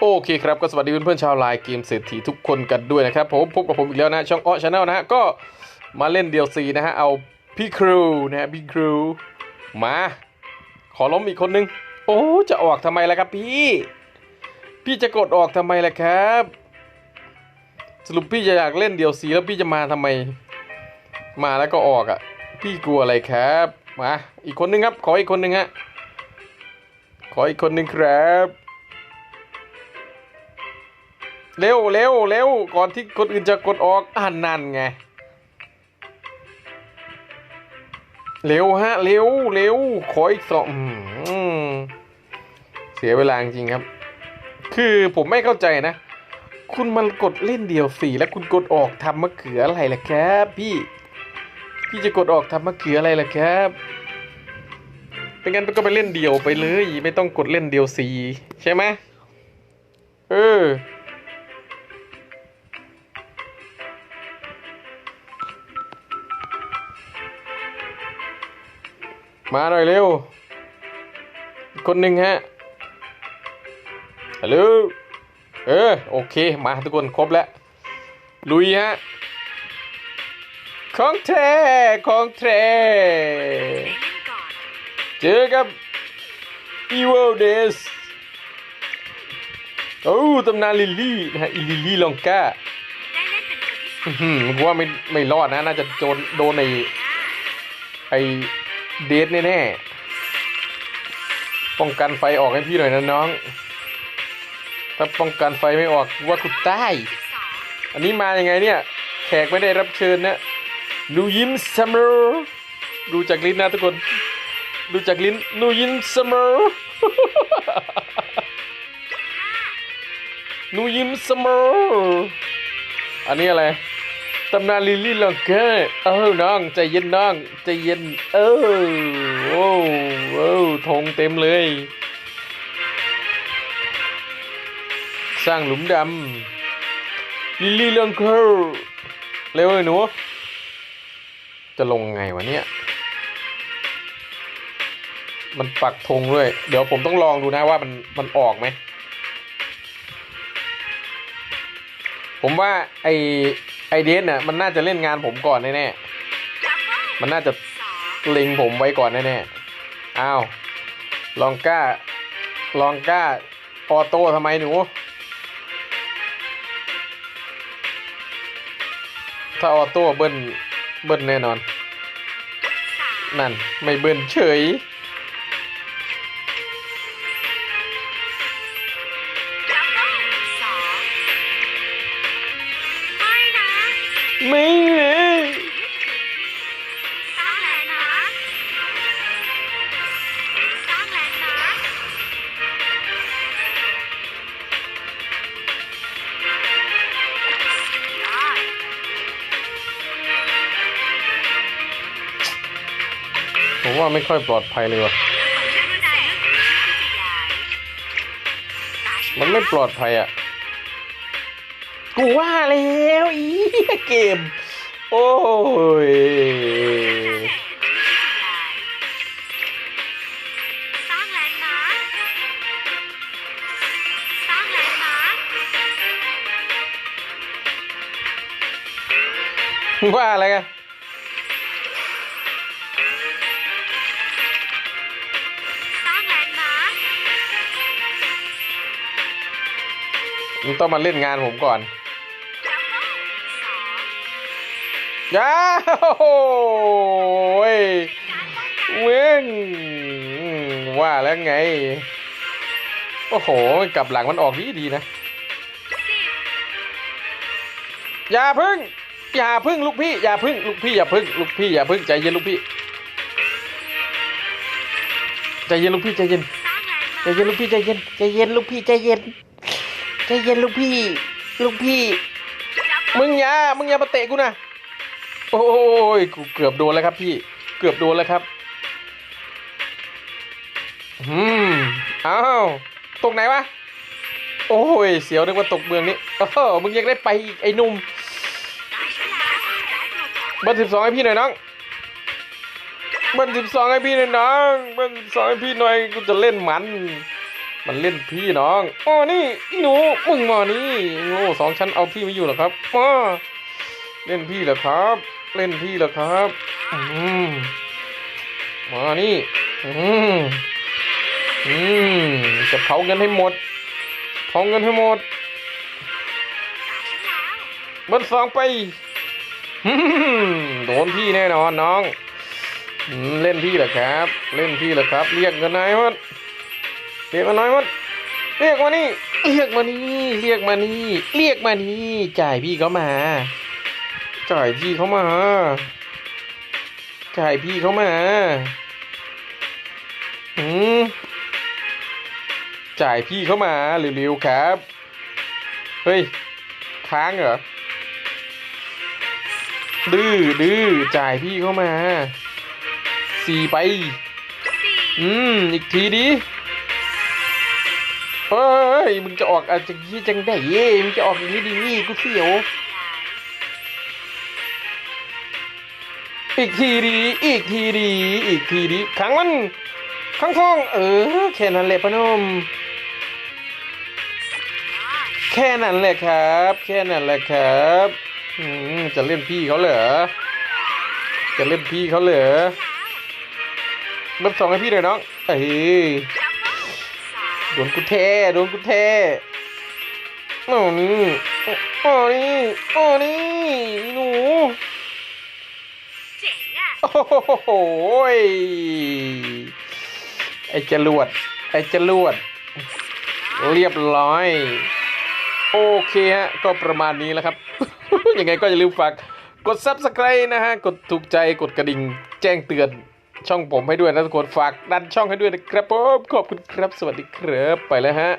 โอเคครับ ก็สวัสดีเพื่อนๆชาวไลน์เกมเศรษฐีทุกคนกันด้วยนะครับผมพบกับผมอีกแล้วนะ ช่องอ้อชาแนลนะฮะ ก็มาเล่นเดียวซีนะฮะ เอาพี่ครูนะฮะพี่ครูมา ขอล้มอีกคนนึง โอ้จะออกทำไมล่ะครับพี่ พี่จะกดออกทำไมล่ะครับ สรุปพี่จะอยากเล่นเดียวซีแล้วพี่จะมาทำไม มาแล้วก็ออกอะ่ะ พี่กลัวอะไรครับมาอีกคนนึงครับ ขออีกคนนึงฮะขออีกคนนึงครับ เร็วเร็วเร็วก่อนที่คนอื่นจะกดออกอ่านนั่นไง เร็วฮะ เร็วเร็วขออีกสองเสียเวลาจริงครับ คือผมไม่เข้าใจนะ คุณมันกดเล่นเดียวสี่แล้วคุณกดออกทำมะเขืออะไรล่ะครับ พี่ พี่จะกดออกทำมะเขืออะไรล่ะครับเป็นงั้นก็ไปเล่นเดียวไปเลย ไม่ต้องกดเล่นเดียวสี่ใช่ไหมเออ มาหน่อยเร็วอีกคนหนึ่งฮะฮัลโหลเออโอเค มาทุกคนครบแล้ว ลุยฮะ ของแท้ของแท้เจอกับ Evil Days โอ้ตำนานลิลลี่นะฮะอีลิลลี่ลองก้าได้เล่นเป็นคนที่สามอื้อหือผมว่าไม่ไม่รอดนะ น่าจะโดนโดนในไอ เดทแน่ๆป้องกันไฟออกให้พี่หน่อยนะน้อง ถ้าป้องกันไฟไม่ออกว่ากูตายอันนี้มายังไงเนี่ย แขกไม่ได้รับเชิญนะนูยิ้มเสมอดูจากลิ้นนะทุกคน ดูจากลิ้นนูยิ้มเสมอหนูยิ้มเสมออันนี้อะไร ตำนานลิลลี่ลองเกอร์เออน้องใจเย็นน้องใจเย็นเออโอ้โอ้ธงเต็มเลย สร้างหลุมดำลิลลี่เรื่องเคอร์เร็วเลยหนู จะลงไงวะเนี่ย มันปักธงด้วย เดี๋ยวผมต้องลองดูนะว่ามันมันออกไหม ผมว่าไอ ไอเดนน่ะมันน่าจะเล่นงานผมก่อนแน่ดับเบิ้ลๆมันน่าจะสองเล็งผมไว้ก่อนแน่ๆ อ้าว ลองกล้า ลองกล้า ออโต้ทำไมหนู ถ้าออโต้เบิ้ลเบิ้ลแน่นอนสามนั่น ไม่เบิ้ลเฉย ไม่เลยผมว่าไม่ค่อยปลอดภัยเลยว่ะ มันไม่ปลอดภัยอะ กูว่าแล้วอีเกม โอ้ยสร้างแลนด์มาร์คสร้างแลนด์มาร์คว่าอะไรกันสร้างแลนด์มาร์คมันต้องมาเล่นงานผมก่อน ยาโอ้ยเว้งว่าแล้วไง โอ้โหกลับหลังมันออกดีดีนะ อย่าพึ่ง อย่าพึ่งลูกพี่ อย่าพึ่งลูกพี่อย่าพึ่งลูกพี่อย่าพึ่งใจเย็นลูกพี่ใจเย็นลูกพี่ใจเย็นใจเย็นลูกพี่ใจเย็นใจเย็นลูกพี่ใจเย็นใจเย็นลูกพี่ ลูกพี่ มึงอย่ามึงอย่ามาเตะกูนะ โอ้ยเกือบโดนแล้วครับพี่ เกือบโดนแล้วครับ อืมอ้าวตกไหนวะ โอ้ย เสียวนึกว่าตกเมืองนี้โอ้โหมึงยังได้ไปอีกไอ้นุ่มเบอร์สิบสองให้พี่หน่อยน้องเบอร์สิบสองให้พี่หน่อยน้องเบอร์สิบสองให้พี่หน่อยกูจะเล่นมัน มันเล่นพี่น้องอ๋อนี่อีหนูมึงมานี่โง่สองชั้นเอาพี่ไม่อยู่หรอครับมาเล่นพี่เหรอครับ เล่นพี่เหรอครับอืมมานี่อืมอืมจะเผาเงินให้หมด เผาเงินให้หมดตาฉันแล้วเบนสองไปโดนพี่แน่นอนน้อง เล่นพี่เหรอครับ เล่นพี่เหรอครับ เรียกเงินนายมันเรียกเงินนายมันเรียกมานี่ เรียกมานี่ เรียกมานี่ เรียกมานี่ จ่ายพี่เขามา จ่ายพี่เขามา จ่ายพี่เขามา อืมจ่ายพี่เขามาเร็วๆครับ เฮ้ย ค้างเหรอ ดื้อดื้อจ่ายพี่เข้ามาสี่ไปสี่อืม อีกทีดิเฮ้ย มึงจะออกอาจจะยี่จังได้เย่มึงจะออกอย่างนี้ดีกูเสียว อีกทีดี อีกทีดี อีกทีดีขังมันขังทอง เออ แค่นั้นแหละพนม แค่นั้นแหละครับ แค่นั้นแหละครับอืมจะเล่นพี่เขาเหรอ จะเล่นพี่เขาเหรอเบิร์สองให้พี่หน่อยน้อง เอ้ยโดนกูแท้โดนกูแท้โอ้นี่โอ้นี่โอ้นี่หนู โอ้โหยไอ้จรวด ไอ้จรวด เรียบร้อย โอเคฮะ ก็ประมาณนี้แล้วครับ ยังไงก็อย่าลืมฝาก กด subscribe นะฮะ กดถูกใจ กดกระดิ่ง แจ้งเตือนช่องผมให้ด้วยนะทุกคน ฝากดันช่องให้ด้วยนะครับผม ขอบคุณครับ สวัสดีครับ ไปแล้วฮะ